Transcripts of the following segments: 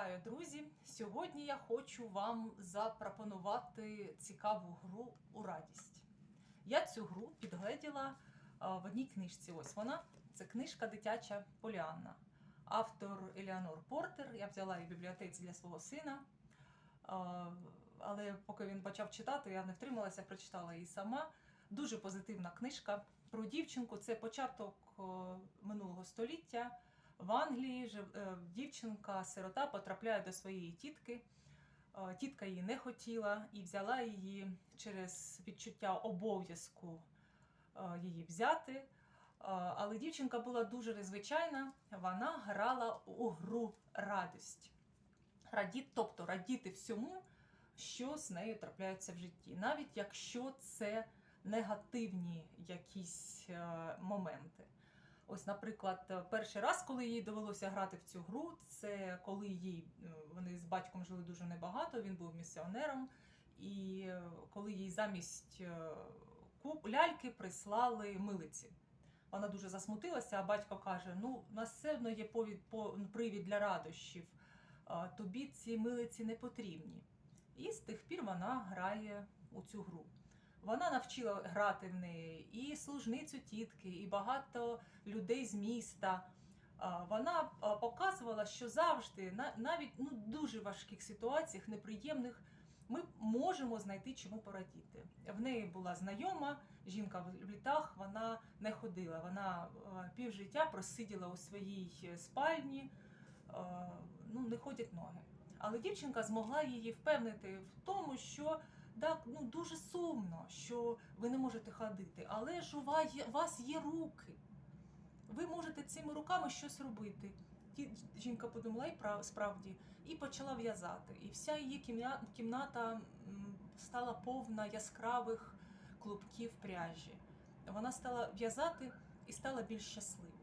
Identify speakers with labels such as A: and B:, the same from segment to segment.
A: Вітаю, друзі! Сьогодні я хочу вам запропонувати цікаву гру у радість. Я цю гру підгледіла в одній книжці. Ось вона. Це книжка Дитяча Поліанна. Автор Еліанор Портер. Я взяла її в бібліотеці для свого сина. Але поки він почав читати, я не втрималася, прочитала її сама. Дуже позитивна книжка про дівчинку. Це початок минулого століття. В Англії е, дівчинка-сирота потрапляє до своєї тітки. Е, Тітка її не хотіла і взяла її через відчуття обов'язку е, її взяти. Але дівчинка була дуже незвичайна, вона грала у гру радість. Раді, тобто радіти всьому, що з нею трапляється в житті, навіть якщо це негативні якісь моменти. Ось, наприклад, е, перший раз, коли їй довелося грати в цю гру, це коли їй е, вони з батьком жили дуже небагато, він був місіонером, і е, коли їй замість ляльки прислали милиці. Вона дуже засмутилася, а батько каже: Ну, у нас все одно є повід, по, привід для радощів, тобі ці милиці не потрібні. І з тих пір вона грає у цю гру. Вона навчила грати в неї і служницю тітки, і багато людей з міста. Вона показувала, що завжди, на- навіть ну, дуже важких ситуаціях, неприємних, ми можемо знайти чому порадіти. В неї була знайома жінка в літах, вона не ходила. Вона півжиття просиділа у своїй спальні, е, ну, не ходять ноги. Але дівчинка змогла її впевнити в тому, що так, ну дуже сумно, що ви не можете ходити, але ж у вас є, руки. Ви можете цими руками щось робити. Жінка подумала, і прав- справді, і почала в'язати. І вся її кімната стала повна яскравих клубків пряжі. Вона стала в'язати і стала більш щасливою.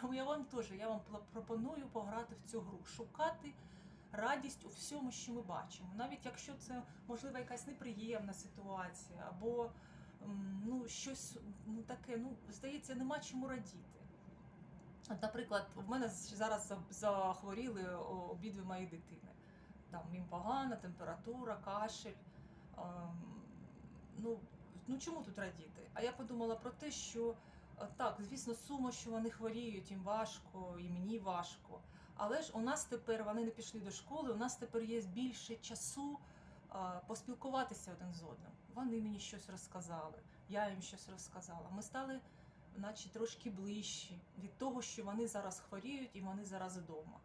A: Тому я вам теж я вам пропоную пограти в цю гру, шукати радість у всьому, що ми бачимо, навіть якщо це можливо якась неприємна ситуація, або ну, щось ну, таке, ну, здається, нема чому радіти. Наприклад, в мене зараз захворіли обидві мої дитини. Там їм погана, температура, кашель. Ем, ну, ну чому тут радіти? А я подумала про те, що е, так, звісно, сумо, що вони хворіють, їм важко, і мені важко. Але ж у нас тепер вони не пішли до школи, у нас тепер є більше часу поспілкуватися один з одним. Вони мені щось розказали, я їм щось розказала. Ми стали, наче трошки ближчі від того, що вони зараз хворіють і вони зараз вдома.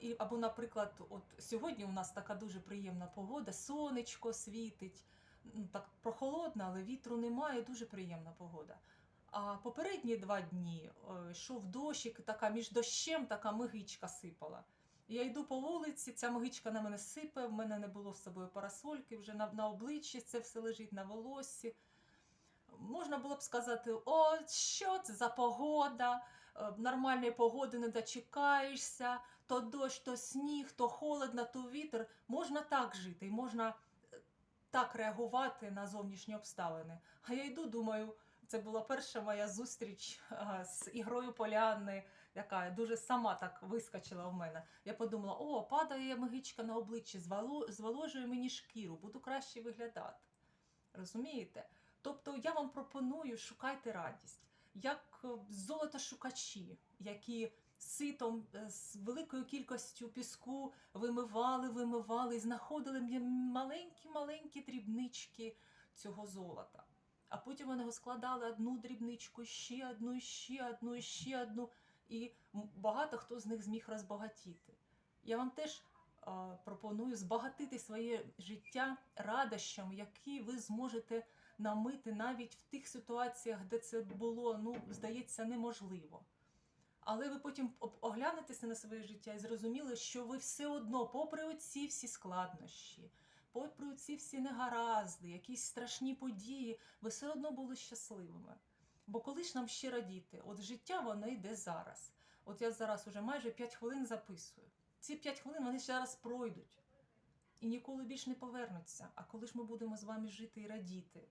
A: І, або, наприклад, от сьогодні у нас така дуже приємна погода, сонечко світить, ну, так прохолодно, але вітру немає, дуже приємна погода. А попередні два дні е, йшов дощик, така між дощем така мигичка сипала. Я йду по вулиці, ця мигичка на мене сипе, в мене не було з собою парасольки, вже на, на обличчі це все лежить на волоссі. Можна було б сказати, о, що це за погода, е, нормальної погоди не дочекаєшся, то дощ, то сніг, то холодно, то вітер. Можна так жити, і можна е, так реагувати на зовнішні обставини. А я йду, думаю, це була перша моя зустріч з ігрою Поліанни, яка дуже сама так вискочила в мене. Я подумала: о, падає мигичка на обличчі, зволожує мені шкіру, буду краще виглядати. Розумієте? Тобто я вам пропоную шукайте радість, як е, золотошукачі, які ситом е, з великою кількістю піску вимивали, вимивали і знаходили маленькі-маленькі дрібнички цього золота. А потім його складали одну дрібничку, ще одну, ще одну, ще одну. І багато хто з них зміг розбагатіти. Я вам теж е, пропоную збагатити своє життя радощами, які ви зможете намити навіть в тих ситуаціях, де це було, ну, здається, неможливо. Але ви потім оглянетеся на своє життя і зрозуміли, що ви все одно, попри оці всі складнощі, попри оці всі негаразди, якісь страшні події, ви все одно були щасливими. Бо коли ж нам ще радіти? От життя воно йде зараз. От я зараз уже майже 5 хвилин записую. Ці 5 хвилин вони зараз пройдуть і ніколи більш не повернуться. А коли ж ми будемо з вами жити і радіти?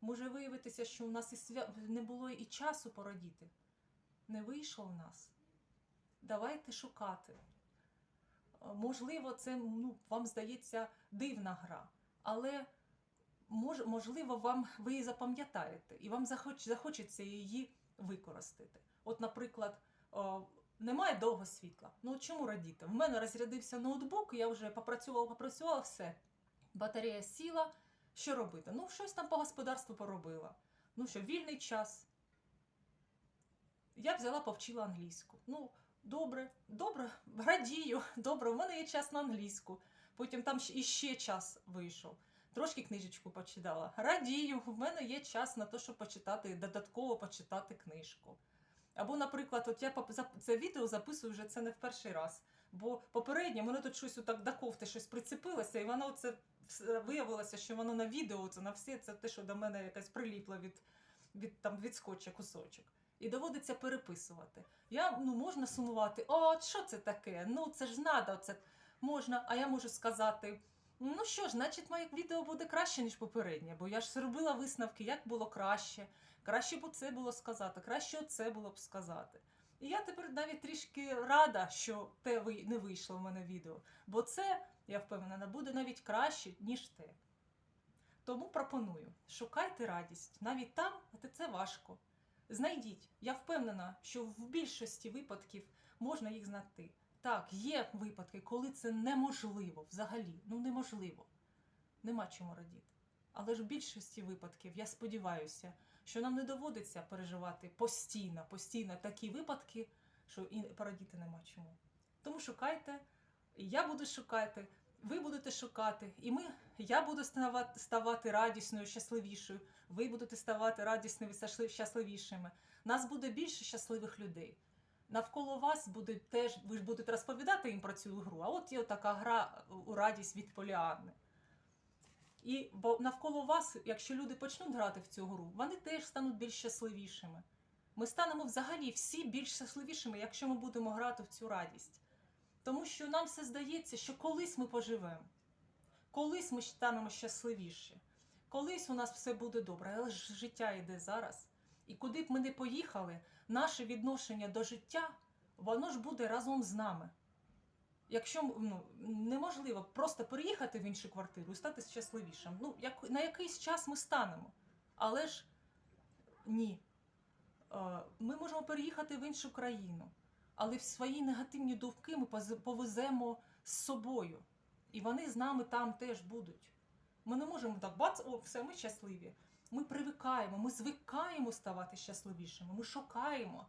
A: Може виявитися, що у нас і свя... не було і часу порадіти. Не вийшло в нас. Давайте шукати. Можливо, це ну, вам здається дивна гра, але мож, можливо, вам ви її запам'ятаєте, і вам захоч, захочеться її використати. От, наприклад, о, немає довго світла. Ну чому радіти? В мене розрядився ноутбук, я вже попрацювала, попрацювала, все. Батарея сіла. Що робити? Ну, щось там по господарству поробила. Ну що, вільний час. Я взяла, повчила англійську. Ну, добре, добре, радію, добре, в мене є час на англійську. Потім там іще час вийшов. Трошки книжечку почитала. Радію, в мене є час на те, щоб почитати, додатково почитати книжку. Або, наприклад, от я це відео записую вже це не в перший раз. Бо попередньо мене тут щось отак до кофти щось прицепилося, і воно це виявилося, що воно на відео, це на все, це те, що до мене якась приліпла від, від, там, від кусочок. І доводиться переписувати. Я ну можна сумувати, о, що це таке? Ну це ж надо, це можна. А я можу сказати: ну що ж, значить, моє відео буде краще, ніж попереднє, бо я ж зробила висновки, як було краще. Краще б оце було сказати, краще оце було б сказати. І я тепер навіть трішки рада, що те не вийшло в мене відео, бо це, я впевнена, буде навіть краще, ніж те. Тому пропоную: шукайте радість навіть там, де це важко. Знайдіть. Я впевнена, що в більшості випадків можна їх знайти. Так, є випадки, коли це неможливо взагалі. Ну неможливо. Нема чому радіти. Але ж в більшості випадків я сподіваюся, що нам не доводиться переживати постійно, постійно такі випадки, що і порадіти нема чому. Тому шукайте, і я буду шукати, ви будете шукати, і ми, я буду ставати, радісною, щасливішою, ви будете ставати радісними, щасли- щасливішими. Нас буде більше щасливих людей. Навколо вас буде теж, ви ж будете розповідати їм про цю гру, а от є така гра у радість від Поліанни. І бо навколо вас, якщо люди почнуть грати в цю гру, вони теж стануть більш щасливішими. Ми станемо взагалі всі більш щасливішими, якщо ми будемо грати в цю радість. Тому що нам все здається, що колись ми поживемо, колись ми станемо щасливіші, колись у нас все буде добре, але ж життя йде зараз. І куди б ми не поїхали, наше відношення до життя, воно ж буде разом з нами. Якщо ну, неможливо просто переїхати в іншу квартиру і стати щасливішим. Ну, як, на якийсь час ми станемо. Але ж ні. Е, Ми можемо переїхати в іншу країну, але в свої негативні думки ми повеземо з собою. І вони з нами там теж будуть. Ми не можемо так, бац, о, все, ми щасливі. Ми привикаємо, ми звикаємо ставати щасливішими, ми шукаємо.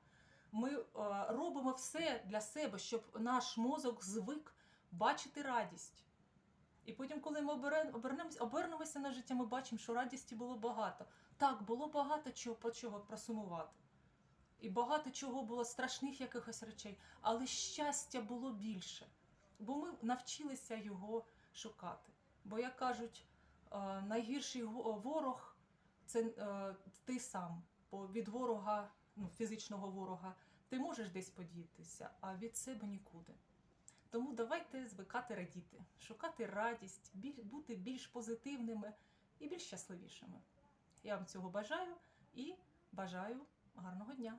A: Ми е, робимо все для себе, щоб наш мозок звик бачити радість. І потім, коли ми обернемось, обернемося на життя, ми бачимо, що радісті було багато. Так, було багато чого, по чого просумувати. І багато чого було страшних якихось речей, але щастя було більше. Бо ми навчилися його шукати. Бо, як кажуть, е, найгірший ворог це е, ти сам. Бо від ворога, ну, фізичного ворога, ти можеш десь подітися, а від себе нікуди. Тому давайте звикати радіти, шукати радість, бути більш позитивними і більш щасливішими. Я вам цього бажаю і бажаю гарного дня!